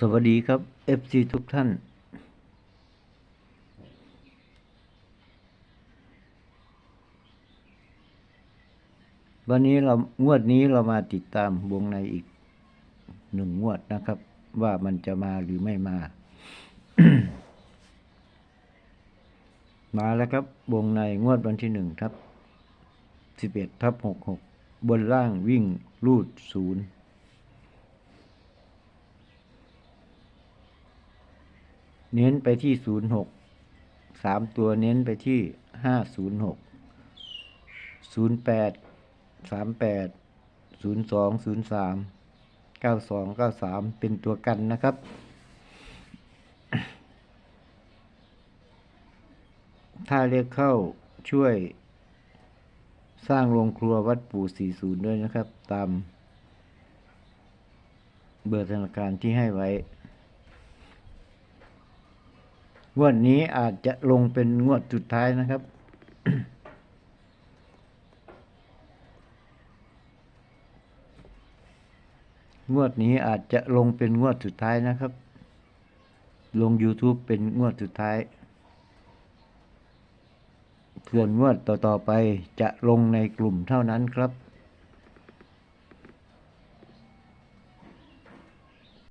สวัสดีครับ FC ทุกท่าน วันนี้เรางวดนี้เรามาติดตามวงในอีกหนึ่งงวดนะครับ ว่ามันจะมาหรือไม่มา มาแล้วครับวงในงวดวันที่หนึ่งทับสิบเอ็ดทับหกหกบนล่างวิ่งรูดศูนย์ เน้นไปที่ศูนย์หกสามตัวเน้นไปที่ห้าศูนย์หกศูนย์แปดสามแปดศูนย์สองศูนย์สามเก้าสองเก้าสามเป็นตัวกันนะครับ ถ้าเรียกเข้าช่วยสร้างโรงครัววัดปู่ 40 ด้วยนะครับ ตามเบอร์ธนาคารที่ให้ไว้ งวดนี้อาจจะลงเป็นงวดสุดท้ายนะครับ งวดนี้อาจจะลงเป็นงวดสุดท้ายนะครับ ลง YouTube เป็นงวดสุดท้ายส่วนงวดต่อๆไปจะลงในกลุ่มเท่านั้นครับ